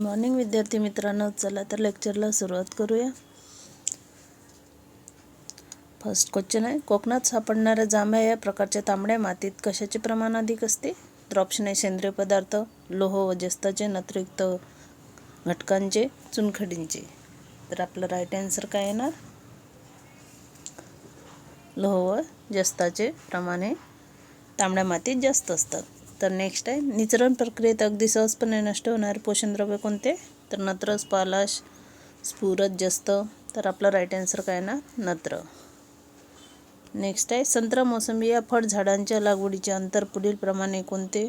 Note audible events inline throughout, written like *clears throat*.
Morning विद्यार्थी मित्रांनो चला तर लेक्चरला सुरुवात करूया. फर्स्ट क्वेश्चन आहे कोकणात सापडणाऱ्या जांभ्या या प्रकारच्या तांबड्या मातीत कशाचे प्रमाण अधिक असते? तर ऑप्शन आहे सेंद्रिय पदार्थ लोह व जस्ताचे नत्रयुक्त घटकांचे चुनखडींचे. तर आपलं राईट आन्सर काय येणार? लोह व जस्ताचे प्रमाणे तांबड्या मातीत जास्त असतात. तर नेक्स्ट आहे. निचरण प्रक्रियेत अगदी सहजपणे नष्ट होणारे पोषणद्रव्य कोणते? तर नत्रस पालाश स्फुरत जस्त. तर आपलं राईट आन्सर काय ना नत्र. नेक्स्ट आहे. संत्रा मोसंबी या फळ झाडांच्या लागवडीचे अंतर पुढील प्रमाणे कोणते?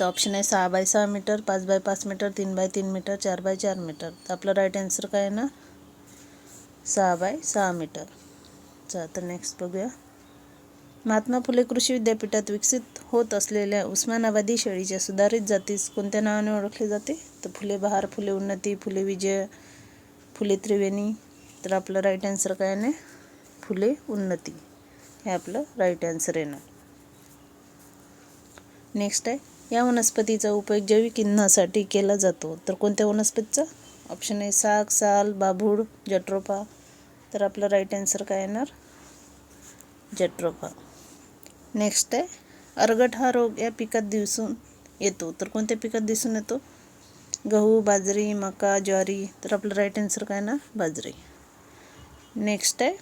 तर ऑप्शन आहे सहा बाय सहा मीटर पाच बाय पाच मीटर तीन बाय तीन मीटर चार बाय चार मीटर तर आपलं राईट आन्सर काय आहे ना सहा बाय सहा मीटर चला तर नेक्स्ट बघूया. महात्मा फुले कृषी विद्यापीठात विकसित होत असलेल्या उस्मानाबादी शेळीच्या सुधारित जातीस कोणत्या नावाने ओळखले जाते? तर फुले बहार फुले उन्नती फुले विजय फुले त्रिवेणी तर आपलं राईट आन्सर काय आहे? फुले उन्नती. हे आपलं राईट आन्सर येणार नेक्स्ट आहे. या वनस्पतीचा उपयोग जैविक इंधनासाठी केला जातो. तर कोणत्या वनस्पतीचा? ऑप्शन आहे साग साल बाभूळ जट्रोपा तर आपलं राईट आन्सर काय येणार? जट्रोफा नेक्स्ट आहे अर्गट हा रोग या पिकात दिसून येतो. तर कोणत्या पिकात दिसून येतो? गहू बाजरी मका ज्वारी. तर आपलं राईट आन्सर काय ना? बाजरी. नेक्स्ट आहे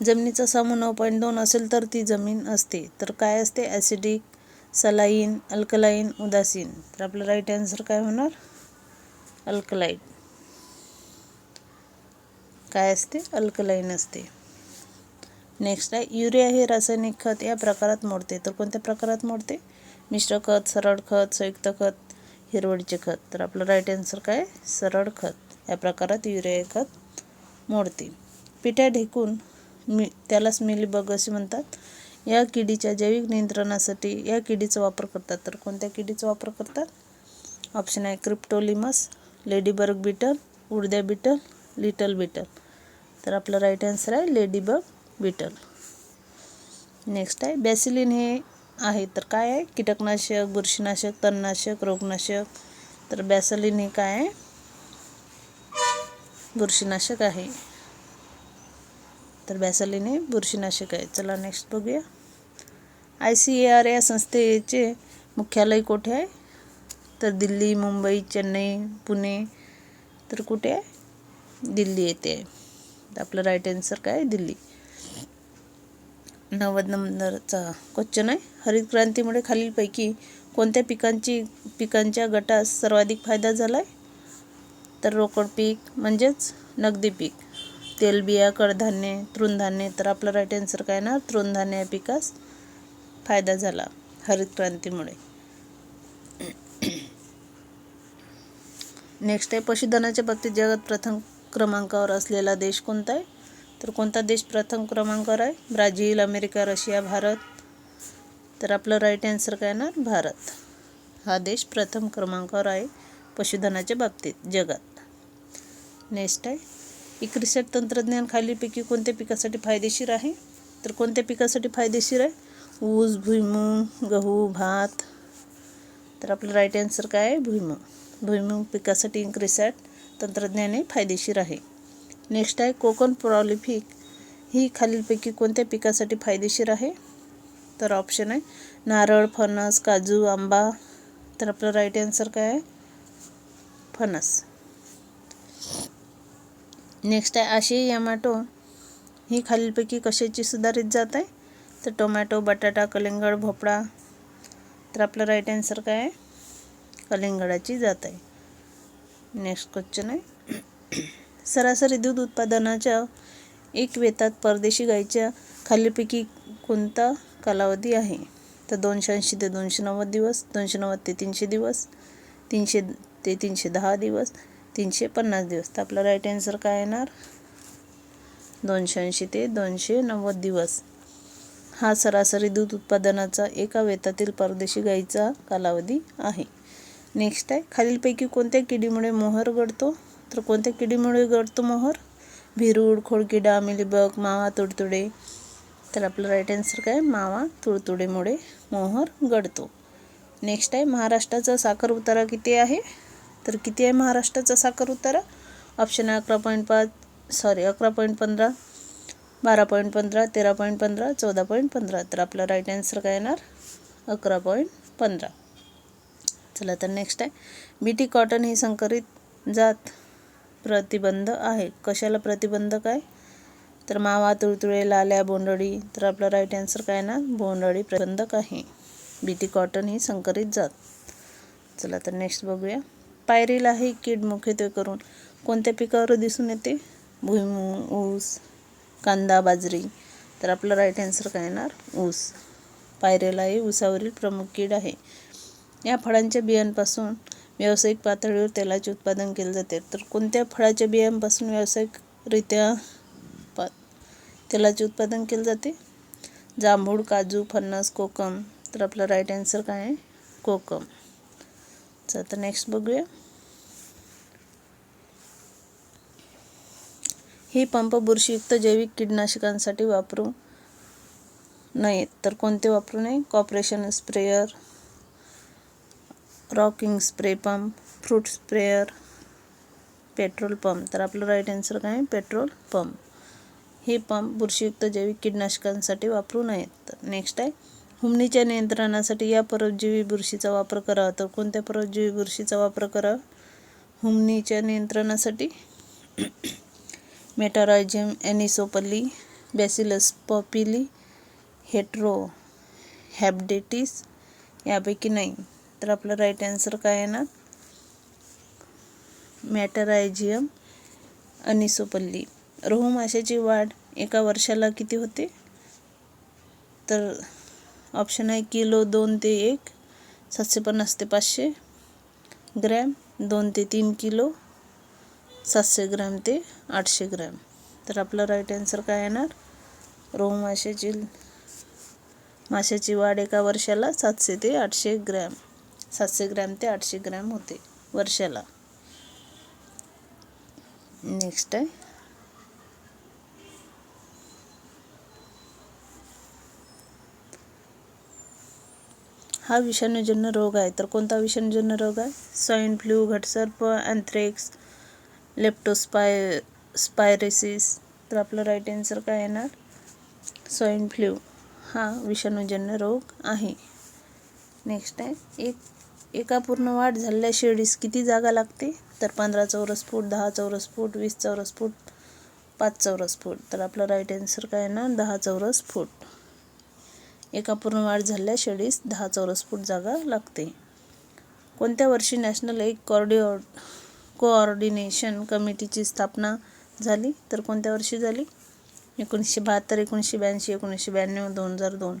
जमिनीचा सामू नऊ पॉईंट दोन असेल तर ती जमीन असते. तर काय असते? ॲसिडिक सलाईन अल्कलाईन उदासीन. तर आपलं राईट आन्सर काय होणार? अल्कलाईट काय असते? अल्कलाईन असते. नेक्स्ट आहे युरिया हे रासायनिक खत या प्रकारात मोडते. तर कोणत्या प्रकारात मोडते? मिश्र खत सरळ खत संयुक्त खत हिरवळीचे खत. तर आपलं राईट आन्सर काय? सरळ खत. या प्रकारात युरिया हे खत मोडते. पिठ्या ढेकून मी त्यालाच मिलीबग असे म्हणतात. या किडीच्या जैविक नियंत्रणासाठी या किडीचा वापर करतात. तर कोणत्या किडीचा वापर करतात? ऑप्शन आहे क्रिप्टोलिमस लेडीबर्ग बिटल उडद्या बिटल लिटल बिटल तर आपलं राईट आन्सर आहे लेडीबग बिटल नेक्स्ट आहे बॅसिलिन हे आहे तर काय आहे? कीटकनाशक बुरशीनाशक तणनाशक रोगनाशक. तर बॅसलिन हे काय आहे? बुरशीनाशक आहे. तर बॅसलिन हे बुरशीनाशक आहे. चला नेक्स्ट बघूया. आय सी ए आर या संस्थेचे मुख्यालय कुठे आहे? तर दिल्ली मुंबई चेन्नई पुणे. तर कुठे आहे? दिल्ली येथे आहे. तर आपलं राईट आन्सर काय? आहे दिल्ली. नव्वद नंबरचा क्वेश्चन आहे. हरित क्रांतीमुळे खालीलपैकी कोणत्या पिकांची पिकांच्या गटास सर्वाधिक फायदा झाला आहे तर रोकड पीक म्हणजेच नगदी पीक. तेलबिया कडधान्य तृणधान्य. तर आपलं राईट आन्सर काय ना तृणधान्य या पिकास फायदा झाला. हरित क्रांतीमुळे. *clears throat* नेक्स्ट आहे पशुधनाच्या बाबतीत जगात प्रथम क्रमांकावर असलेला देश कोणता आहे? तर कोणता देश प्रथम क्रमांकावर आहे? Brazil America Russia Bharat. तर आपलं राईट आन्सर काय येणार? भारत. हा देश प्रथम क्रमांकावर आहे पशुधनाच्या बाबतीत जगात. नेक्स्ट आहे. इक्रिसेट तंत्रज्ञान खालीपैकी कोणत्या पिकासाठी फायदेशीर आहे? तर कोणत्या पिकासाठी फायदेशीर आहे? ऊस भुईमूग गहू भात. तर आपलं राईट आन्सर काय आहे? भुईमूग. भुईमूग पिकासाठी इन्क्रिसॅट तंत्रज्ञान हे फायदेशीर आहे. नेक्स्ट आहे कोकण प्रॉलिफिक ही खालीलपैकी कोणत्या पिकासाठी फायदेशीर आहे? तर ऑप्शन आहे नारळ फणस काजू आंबा. तर आपलं राईट आन्सर काय आहे? फणस. नेक्स्ट आहे आशियाई यामाटो. ही खालीलपैकी कशाची सुधारित जात आहे? तर टोमॅटो बटाटा कलिंगड भोपळा. तर आपलं राईट आन्सर काय आहे? कलिंगडाची जात आहे. नेक्स्ट क्वेश्चन आहे. सरासरी दूध उत्पादनाच्या एक वेतात परदेशी गाईच्या खालीपैकी कोणता कालावधी आहे? तर दोनशे ऐंशी ते दोनशे नव्वद दिवस दोनशे नव्वद ते तीनशे दिवस तीनशे ते तीनशे दहा दिवस तीनशे पन्नास दिवस. तर आपला राईट आन्सर काय येणार? दोनशे ऐंशी ते दोनशे नव्वद दिवस. हा सरासरी दूध उत्पादनाचा एका वेतातील परदेशी गाईचा कालावधी आहे. नेक्स्ट आहे. खालीलपैकी कोणत्या किडीमुळे मोहर गळतो? तर कोणत्या किडीमुळे गळतो मोहर? भिरूड खोडकिडा मिलीबग मावा तुडतुडे. तर आपलं राईट आन्सर काय? मावा तुडतुडेमुळे मोहर गळतो. नेक्स्ट आहे. महाराष्ट्राचा साखर उतारा किती आहे? तर किती आहे महाराष्ट्राचा साखर उतारा? ऑप्शन आहे अकरा पॉईंट पाच सॉरी अकरा पॉईंट पंधरा बारा पॉईंट पंधरा तेरा पॉईंट पंधरा चौदा पॉईंट पंधरा. तर आपला राईट आन्सर काय येणार? अकरा पॉईंट पंधरा. चला तर नेक्स्ट आहे. बी टी कॉटन ही संकरित जात प्रतिबंध आहे. कशाला प्रतिबंधक आहे तर मावा तुळतुळे लाल्या बोंडळी तर आपला राईट आन्सर काय ना? बोंडळी प्रतिबंधक आहे. बी टी कॉटन ही संकरित जात. चला तर नेक्स्ट बघूया. पायरीला ही कीड मुख्यत्वे करून. कोणत्या पिकावर दिसून येते? भुईमूग ऊस कांदा बाजरी. तर आपलं राईट आन्सर काय येणार? ऊस. पायरेला ही ऊसावरील प्रमुख कीड आहे. या फळांच्या बियांपासून व्यावसायिक पातळीवर तेलाचे उत्पादन केले जाते. तर कोणत्या फळाच्या बियांपासून व्यावसायिकरित्या पा तेलाचे उत्पादन केले जाते? जांभूळ काजू फणस कोकम. तर आपला राईट आन्सर काय आहे? कोकम. चला तर नेक्स्ट बघूया. ही पंप बुरशीयुक्त जैविक कीडनाशकांसाठी वापरू नयेत. तर कोणते वापरू नये? Corporation sprayer rocking spray pump fruit sprayer petrol pump तर आपलं राईट आन्सर काय? पेट्रोल पंप हे पंप बुरशीयुक्त जैविक कीटकनाशकांसाठी वापरू नयेत. तर नेक्स्ट आहे. हुमणीच्या नियंत्रणासाठी या परजीवी बुरशीचा वापर करावा. तर कोणत्या परजीवी बुरशीचा वापर करावा? हुमणीच्या नियंत्रणासाठी मेटारायझियम एनिसोपली बॅसिलस पॉपिली हेट्रो हॅबडेटिस यापैकी नाही. तर आपलं राईट आन्सर काय येणार मॅटरायझियम अनिसोपल्ली रोहू माशाची वाढ एका वर्षाला किती होते? तर ऑप्शन आहे किलो दोन ते एक सातशे पन्नास ते पाचशे ग्रॅम दोन ते तीन किलो सातशे ग्रॅम ते आठशे ग्रॅम. तर आपलं राईट आन्सर काय येणार? रोहू माशाची माशाची वाढ एका वर्षाला सातशे ते आठशे ग्रॅम. सातशे ग्रॅम ते आठशे ग्रॅम होते वर्षाला. नेक्स्ट आहे. हा विषाणूजन्य रोग आहे. तर कोणता विषाणूजन्य रोग आहे? स्वाईन फ्लू घटसर्प अँथ्रेक्स लेप्टोस्पाय स्पायरेसिस तर आपलं राईट आन्सर काय येणार? स्वाईन फ्लू हा विषाणूजन्य रोग आहे. नेक्स्ट आहे. एक एका पूर्ण वाढ झालेल्या शेडीस किती जागा लागते? तर पंधरा चौरस फूट दहा चौरस फूट वीस चौरस फूट पाच चौरस फूट. तर आपलं राईट आन्सर काय येणार दहा चौरस फूट. एका पूर्ण वाढ झालेल्या शेळीस दहा चौरस फूट जागा लागते. कोणत्या वर्षी नॅशनल एक कॉर्डिओ कोऑर्डिनेशन कमिटीची स्थापना झाली? तर कोणत्या वर्षी झाली? एकोणीसशे बहात्तर एकोणीसशे ब्याऐंशी एकोणीसशे ब्याण्णव दोन हजार दोन.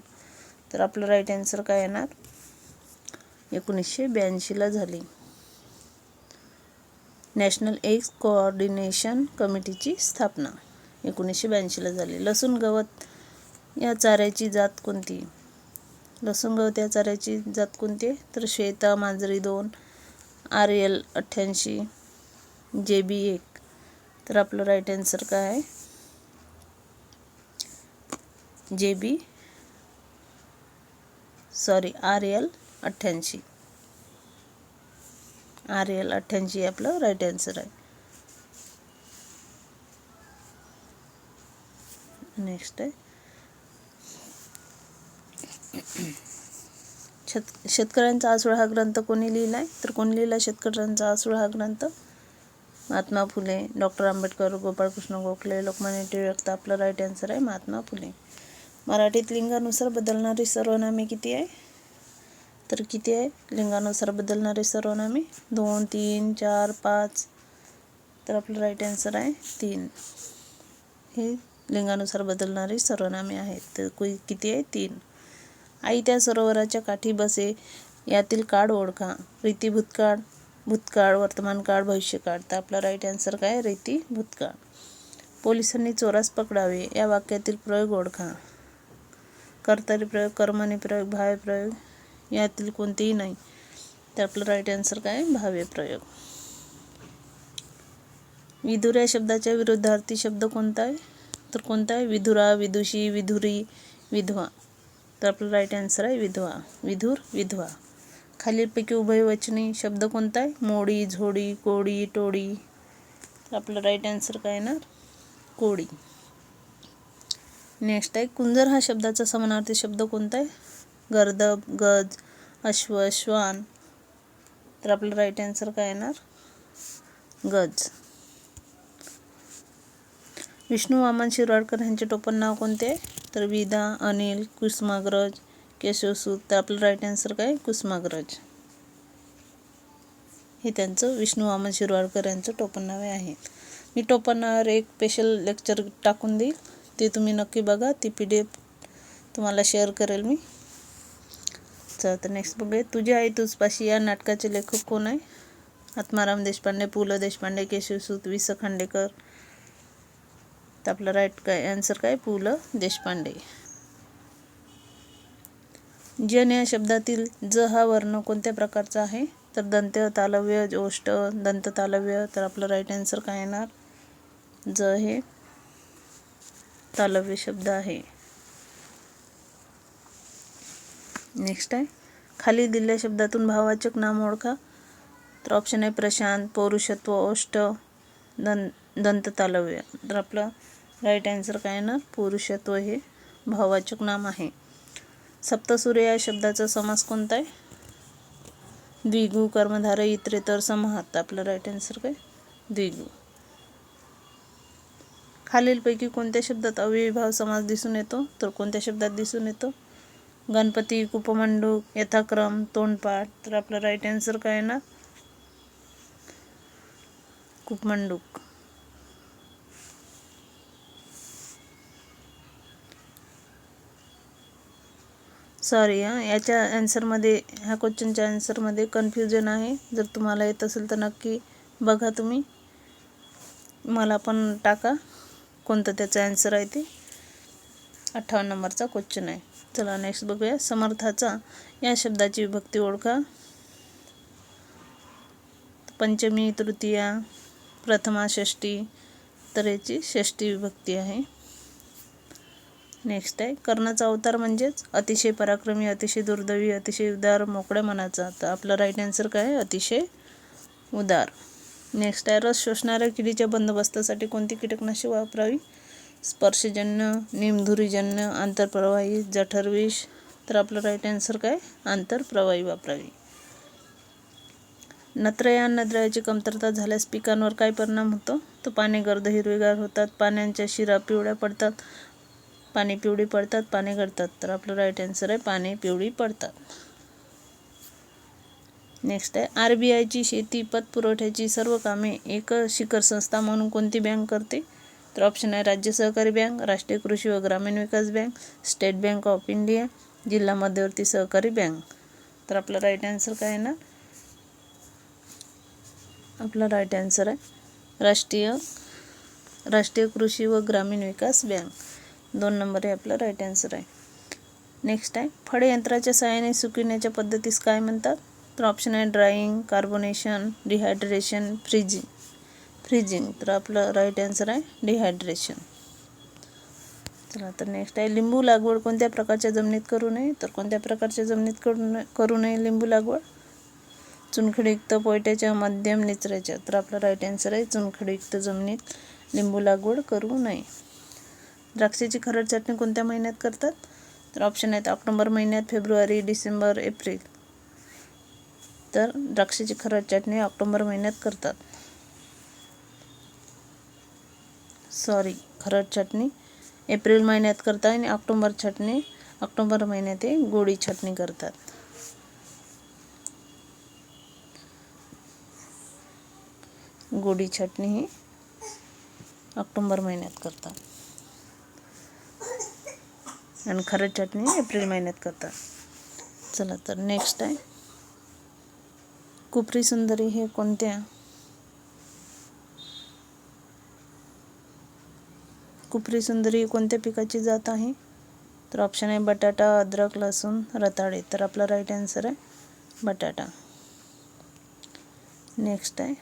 तर आपलं राईट आन्सर काय येणार? एकोणीसशे ब्याऐंशीला झाली. नॅशनल एग्स कोऑर्डिनेशन कमिटीची स्थापना एकोणीसशे ब्याऐंशीला झाली. लसूण गवत या चाऱ्याची जात कोणती? लसूण गवत या चाऱ्याची जात कोणती? आहे तर श्वेता मांजरी दोन आर एल अठ्ठ्याऐंशी जे बी एक. तर आपलं राईट आन्सर काय आहे? जे बी सॉरी आर एल अठ्ठ्याऐंशी. आर एल अठ्ठ्याऐंशी आपलं राईट आन्सर आहे. नेक्स्ट आहे. शेत शेतकऱ्यांचा आसूळ हा ग्रंथ कोणी लिहिला आहे तर कोणी लिहिला शेतकऱ्यांचा आसूळ हा ग्रंथ? महात्मा फुले डॉक्टर आंबेडकर गोपाळकृष्ण गोखले लोकमान्य टिळक तर आपलं राईट आन्सर आहे महात्मा फुले. मराठीत लिंगानुसार बदलणारी सर्वनामे किती आहे? तर किती आहे? लिंगानुसार बदलणारे सर्वनामे दोन तीन चार पाच. तर आपलं राईट आन्सर आहे तीन. हे लिंगानुसार बदलणारे सर्वनामे आहेत. तर कोई किती आहे? तीन. आई त्या सरोवराच्या काठी बसे. यातील काळ ओळखा. रीती भूतकाळ भूतकाळ वर्तमान काळ भविष्यकाळ तर आपला राईट आन्सर काय रीती भूतकाळ. पोलिसांनी चोरास पकडावे. या वाक्यातील प्रयोग ओळखा. कर्तरी प्रयोग कर्मणी प्रयोग भाव्य प्रयोग. यातील कोणतेही नाही. तर आपलं राईट आन्सर काय? भाव्य प्रयोग. विधुर या शब्दाच्या विरुद्धार्थी शब्द कोणता आहे? तर कोणता आहे? विधुरा विदुषी विधुरी विधवा. तर आपलं राईट आन्सर आहे विधवा. विधुर विधवा. खालीलपैकी उभयवचनी शब्द कोणता आहे? मोडी झोडी कोडी टोळी तर आपलं राईट आन्सर काय येणार? कोडी. नेक्स्ट आहे कुंजर हा शब्दाचा समानार्थी शब्द कोणता आहे? गर्दब गज अश्व श्वान. तर आपलं राईट आन्सर काय येणार? गज. विष्णू वामन शिरवाडकर यांचे टोपण नाव कोणते? तर विदा अनिल कुसुमाग्रज केशवसूत तर आपलं राईट आन्सर काय? कुसुमाग्रज. हे त्यांचं विष्णू वामन शिरवाडकर यांचं टोपण नावे आहे मी टोपण नावावर एक स्पेशल लेक्चर टाकून देईल. ते तुम्ही नक्की बघा. ती पी डी एफ तुम्हाला शेअर करेल मी. चला तर नेक्स्ट बघूया तुझी आई तुझपाशी या नाटकाचे लेखक कोण आहे आत्माराम देशपांडे पु ल देशपांडे केशवसूत वि स खांडेकर तर आपलं राईट काय आन्सर काय पु ल देशपांडे जन या शब्दातील ज हा वर्ण कोणत्या प्रकारचा आहे? तर दंत तालव्य ओष्ट दंत तालव्य. तर आपलं राईट आन्सर काय येणार? ज हे तालव्य शब्द आहे. नेक्स्ट आहे. खाली दिलेल्या शब्दातून भाववाचक नाम ओळखा. तर ऑप्शन आहे प्रशांत पौरुषत्व ओष्ट दं दंत तालव्य तर आपलं राईट आन्सर काय येणार? पुरुषत्व हे भाववाचक नाम आहे. सप्तसूर्य या शब्दाचा समास कोणता आहे? द्विगु कर्मधार इतरेतर समाहात आपलं राईट आन्सर काय? द्विगु. खालीलपैकी कोणत्या शब्दात अव्ययीभाव समास दिसून येतो? तर कोणत्या शब्दात दिसून येतो? गणपती कुपमंडूक यथाक्रम तोंडपाठ. तर आपलं राईट आन्सर काय ना? कुपमंडूक सॉरी हां. याच्या ॲन्सरमध्ये ह्या क्वेश्चनच्या ॲन्सरमध्ये कन्फ्युजन आहे. जर तुम्हाला येत असेल तर नक्की बघा तुम्ही. मला पण टाका. कोणतं त्याचं ॲन्सर आहे ते? अठ्ठावन्न नंबरचा क्वेश्चन आहे. चला नेक्स्ट बघूया. समर्थाचा या शब्दाची विभक्ती ओळखा. पंचमी तृतीया प्रथमा षष्टी तर याची षष्टी विभक्ती आहे. नेक्स्ट आहे. कर्णाचा अवतार म्हणजेच अतिशय पराक्रमी अतिशय दुर्दैवी अतिशय उदार मोकळ्या मनाचा. तर आपला राईट आन्सर काय आहे? अतिशय उदार. नेक्स्ट आहे. रस शोषणाऱ्या किडीच्या बंदोबस्तासाठी कोणती कीटकनाशक वापरावी? स्पर्शजन्य निमधुरीजन्य आंतरप्रवाही जठरविष तर आपलं राईट आन्सर काय? आंतरप्रवाही वापरावी. नत्रयान नद्रयाची कमतरता झाल्यास पिकांवर काय परिणाम होतो? तर पाने गर्द हिरवेगार होतात पाण्याच्या शिरा पिवळ्या पडतात पाने पिवळी पडतात पाने गळतात. तर आपलं राईट आन्सर आहे पाने पिवळी पडतात. नेक्स्ट आहे आर बी आयची शेती पतपुरवठ्याची सर्व कामे एक शिखर संस्था म्हणून कोणती बँक करते? तर ऑप्शन आहे राज्य सहकारी बँक राष्ट्रीय कृषी व ग्रामीण विकास bank state bank of India जिल्हा मध्यवर्ती सहकारी बँक तर आपलं राईट आन्सर काय आहे ना? आपला राईट आन्सर आहे राष्ट्रीय राष्ट्रीय कृषी व ग्रामीण विकास बँक दोन नंबर हे आपलं राईट आन्सर आहे. नेक्स्ट आहे फळे यंत्राच्या सहाय्याने सुकविण्याच्या पद्धतीस काय म्हणतात? तर ऑप्शन आहे drying carbonation dehydration freezing freezing तर आपलं राईट आन्सर आहे डिहायड्रेशन चला तर नेक्स्ट आहे लिंबू लागवड. कोणत्या प्रकारच्या जमिनीत करू नये? तर कोणत्या प्रकारच्या जमिनीत करू नये? करू नये लिंबू लागवड? चुनखडीयुक्त पोयट्याच्या मध्यम निचऱ्याच्या. तर आपला राईट आन्सर आहे चुनखडीयुक्त जमिनीत लिंबू लागवड करू नये. द्राक्षाची खरड चटणी कोणत्या महिन्यात करतात? तर ऑप्शन आहेत ऑक्टोबर महिन्यात फेब्रुवारी डिसेंबर एप्रिल. तर द्राक्षाची खरड चटणी ऑक्टोबर महिन्यात करतात. सॉरी खरड चटणी. एप्रिल महिन्यात करतात आणि ऑक्टोंबर चटणी. ऑक्टोंबर महिन्यात ते गोडी चटणी करतात. गोडी चटणी ही ऑक्टोंबर महिन्यात करतात. आणि खरड चटणी एप्रिल महिन्यात करतात. चला तर नेक्स्ट आहे. कुपरी सुंदरी हे कोणत्या? कुपरी सुंदरी कोणत्या पिकाची जात आहे? तर ऑप्शन आहे बटाटा अद्रक लसूण रताळे. तर आपला राईट आन्सर आहे बटाटा. नेक्स्ट आहे.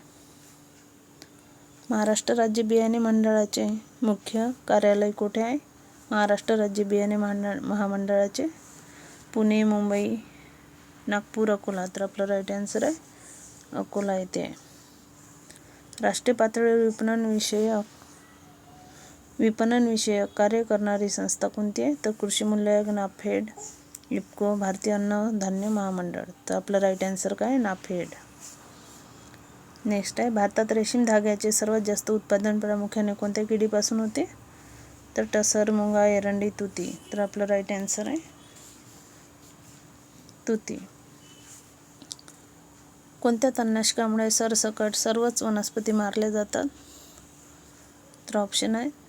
महाराष्ट्र राज्य बियाणे मंडळाचे मुख्य कार्यालय कुठे आहे? महाराष्ट्र राज्य बियाणे मंडळ महामंडळाचे पुणे मुंबई नागपूर अकोला. तर आपलं राईट आन्सर आहे अकोला येथे. आहे राष्ट्रीय पातळीवर विपणन विषयक विपणनविषयक कार्य करणारी संस्था कोणती आहे? तर कृषी मूल्य नाफेड इफको भारतीय अन्न धान्य महामंडळ. तर आपलं राईट आन्सर काय? नाफेड. नेक्स्ट आहे भारतात रेशीम धाग्याचे सर्वात जास्त उत्पादन प्रामुख्याने कोणत्या किडीपासून होते? तर टसर मुंगा एरंडी तुती. तर आपलं राईट आन्सर आहे तुती. कोणत्या तणनाशकामुळे सरसकट सर्वच वनस्पती मारल्या जातात? तर ऑप्शन आहे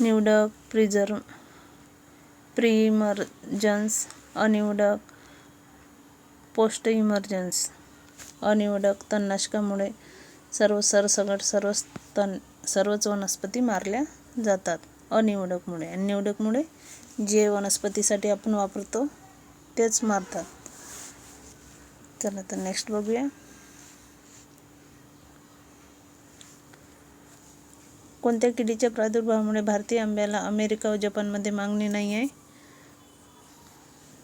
निवडक प्रिझर्व प्रीइमर्जन्स अनिवडक पोस्ट इमर्जन्स अनिवडक तणनाशकामुळे सर्व सरसगट सर्व तण सर्वच वनस्पती मारल्या जातात. अनिवडकमुळे आणि निवडकमुळे जे वनस्पतीसाठी आपण वापरतो तेच मारतात. चला तर नेक्स्ट बघूया. कोणत्या किडीच्या प्रादुर्भावामुळे भारतीय आंब्याला अमेरिका व जपानमध्ये मागणी नाही आहे?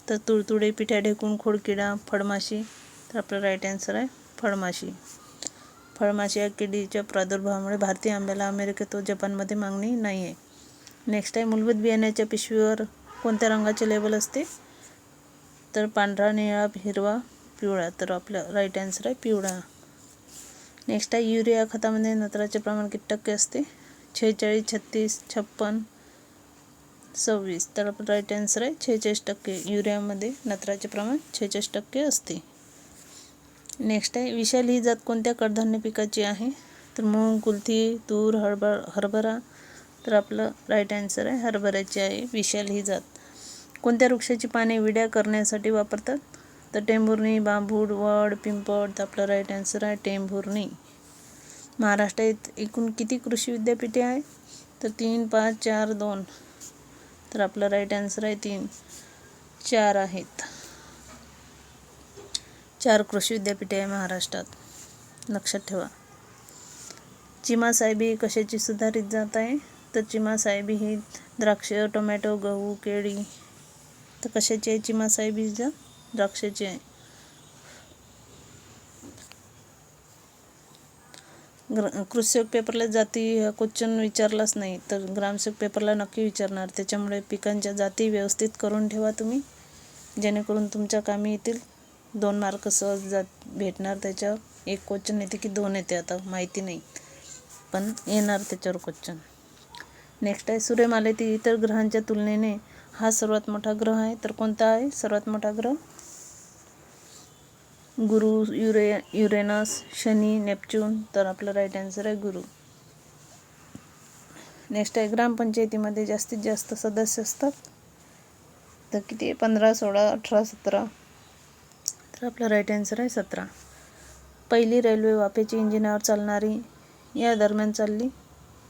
तर तुडतुडे पिठ्या ढेकून खोडकिडा फळमाशी. तर आपलं राईट आन्सर आहे फळमाशी. फळमाशी या किडीच्या प्रादुर्भावामुळे भारतीय आंब्याला अमेरिकेत व जपानमध्ये मागणी नाही आहे. नेक्स्ट आहे मूलभूत बियाण्याच्या पिशवीवर कोणत्या रंगाचे लेबल असते? तर पांढरा निळा हिरवा पिवळा. तर आपलं राईट आन्सर आहे पिवळा. नेक्स्ट आहे युरिया खतामध्ये नत्राचे प्रमाण किती टक्के असते? छेचाळीस छत्तीस छप्पन सव्वीस. तर राईट आन्सर आहे. छेचाळीस टक्के युरियामध्ये नत्राचे प्रमाण छेचाळीस टक्के असते. नेक्स्ट आहे. विशाल ही जात कोणत्या कडधान्य पिकाची आहे? तर मूग कुलथी तूर हरभर हरभरा. तर आपलं राईट आन्सर आहे. हरभऱ्याची आहे. विशाल ही जात. कोणत्या वृक्षाची पाने विड्या करण्यासाठी वापरतात? तर टेंभुर्णी बांबूड वड पिंपळ. तर आपलं राईट आन्सर आहे टेंभुर्णी. महाराष्ट्रात एकूण किती कृषी विद्यापीठे आहे? तर तीन पाच चार दोन. तर आपलं राईट आन्सर आहे तीन. चार आहेत. चार कृषी विद्यापीठे आहे महाराष्ट्रात. लक्षात ठेवा. चिमा साहेबी कशाची सुधारित जात आहे? तर चिमा साहेबी ही द्राक्ष टोमॅटो गहू केळी. तर कशाची आहे चिमा साहेबी जात द्राक्षाची आहे. ग्र कृषी पेपरला जाती हा क्वेश्चन विचारलाच नाही तर ग्रामसेवक पेपरला नक्की विचारणार. त्याच्यामुळे पिकांच्या जाती व्यवस्थित करून ठेवा तुम्ही जेणेकरून तुमच्या कामी येतील. दोन मार्क सहज जात भेटणार त्याच्यावर. एक क्वेश्चन येते की दोन येते आता माहिती नाही. पण येणार त्याच्यावर क्वेश्चन. नेक्स्ट आहे सूर्यमालेतील इतर ग्रहांच्या तुलनेने हा सर्वात मोठा ग्रह आहे. तर कोणता आहे? सर्वात मोठा ग्रह? गुरु युरे युरेनस शनी नेपच्यून तर आपलं राईट आन्सर आहे गुरु. नेक्स्ट आहे ग्रामपंचायतीमध्ये जास्तीत जास्त सदस्य असतात. तर किती आहे? पंधरा सोळा अठरा सतरा. तर आपला राईट आन्सर आहे सतरा. पहिली रेल्वे वाफेची इंजिनावर चालणारी या दरम्यान चालली.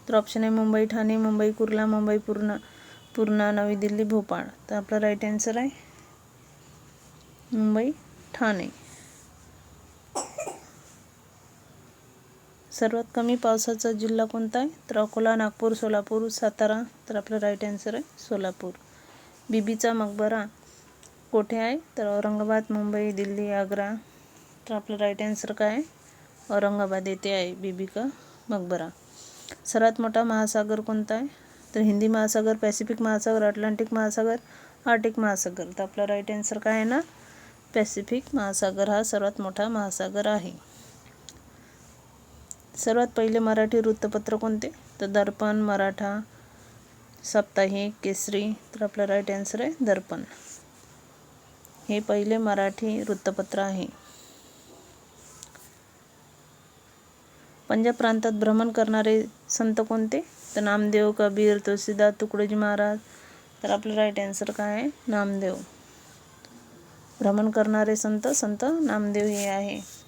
तर ऑप्शन आहे मुंबई ठाणे मुंबई कुर्ला मुंबई पूर्णा पूर्णा नवी दिल्ली भोपाळ. तर आपला राईट आन्सर आहे मुंबई ठाणे. सर्वात कमी पावसाचा जिल्हा कोणता आहे? तर अकोला नागपूर सोलापूर सातारा. तर आपलं राईट आन्सर आहे सोलापूर. बीबीचा मकबरा कोठे आहे? तर औरंगाबाद मुंबई दिल्ली आग्रा. तर आपलं राईट आन्सर काय आहे? औरंगाबाद येथे आहे बीबी का मकबरा. सर्वात मोठा महासागर कोणता आहे? तर हिंदी महासागर पॅसिफिक महासागर अटलांटिक महासागर आर्टिक महासागर. तर आपला राईट आन्सर काय आहे ना? पॅसिफिक महासागर. हा सर्वात मोठा महासागर आहे. सर्वात पहिले मराठी वृत्तपत्र कोणते? तर दर्पण मराठा साप्ताहिक केसरी तर आपला राईट आन्सर आहे दर्पण. हे पहिले मराठी वृत्तपत्र आहे. पंजाब प्रांतात भ्रमण करणारे संत कोणते? तर नामदेव कबीर तुळशीदास तुकडोजी महाराज. तर आपलं राईट आन्सर काय आहे? नामदेव. भ्रमण करणारे संत संत नामदेव हे आहे.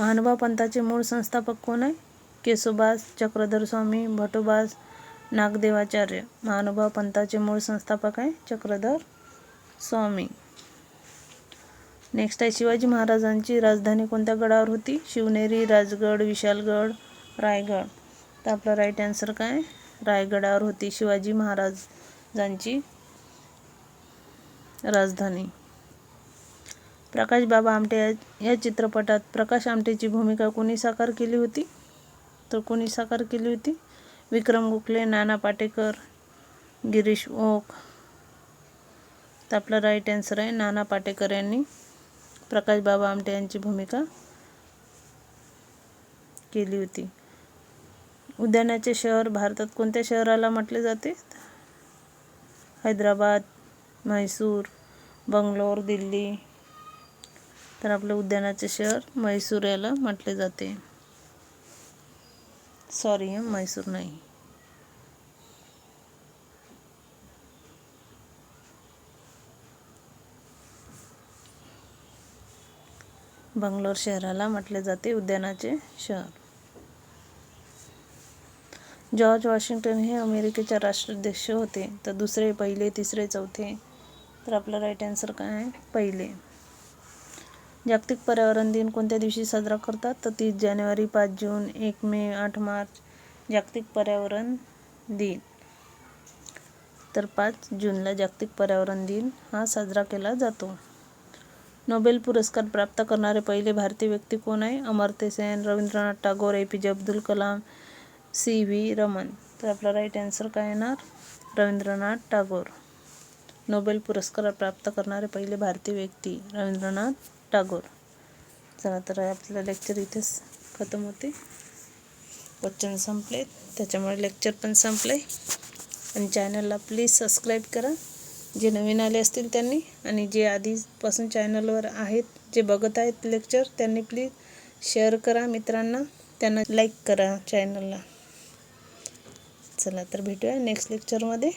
महानुभाव पंथाचे मूळ संस्थापक कोण आहे? केशोबास चक्रधर स्वामी भटोबास नागदेवाचार्य. महानुभाव पंथाचे मूळ संस्थापक आहे चक्रधर स्वामी नेक्स्ट आहे शिवाजी महाराजांची राजधानी कोणत्या गडावर होती? शिवनेरी राजगड विशालगड रायगड. तर आपला राईट आन्सर काय? रायगडावर होती शिवाजी महाराजांची राजधानी. प्रकाश बाबा आमटे या- या चित्रपटात प्रकाश आमटेची भूमिका कोणी साकार केली होती? तर कोणी साकार केली होती? विक्रम गोखले नाना पाटेकर गिरीश ओक. तर आपला राईट आन्सर आहे नाना पाटेकर यांनी प्रकाश बाबा आमटे यांची भूमिका केली होती. उद्यानाचे शहर भारतात कोणत्या शहराला म्हटले जाते? हैदराबाद म्हैसूर बंगलोर दिल्ली तर आपलं उद्यानाचे शहर म्हैसूर याला म्हटले जाते. सॉरी म्हैसूर नाही. बंगलोर शहराला म्हटले जाते उद्यानाचे शहर. जॉर्ज वॉशिंग्टन हे अमेरिकेचे राष्ट्राध्यक्ष होते. तर दुसरे पहिले तिसरे चौथे. तर आपला राईट आन्सर काय आहे? पहिले. जागतिक पर्यावरण दिन कोणत्या दिवशी साजरा करतात? तर तीस जानेवारी पाच जून एक मे आठ मार्च जागतिक पर्यावरण दिन. तर पाच जूनला जागतिक पर्यावरण दिन हा साजरा केला जातो. नोबेल पुरस्कार प्राप्त करणारे पहिले भारतीय व्यक्ती कोण आहे? Amartya Sen Rabindranath Tagore A P J Abdul Kalam C V Raman तर आपला राईट आन्सर काय येणार? रवींद्रनाथ टागोर. नोबेल पुरस्कार प्राप्त करणारे पहिले भारतीय व्यक्ती रवींद्रनाथ टागोर. चला तर आपलं लेक्चर इथेच खतम होते. क्वेश्चन संपले. त्याच्यामुळे लेक्चर पण संपले. आणि चॅनलला प्लीज सबस्क्राईब करा. जे नवीन आले असतील त्यांनी आणि जे आधीपासून चॅनलवर आहेत जे बघत आहेत लेक्चर त्यांनी प्लीज शेअर करा मित्रांना. त्यांना लाईक करा चॅनलला चला तर भेटूया नेक्स्ट लेक्चरमध्ये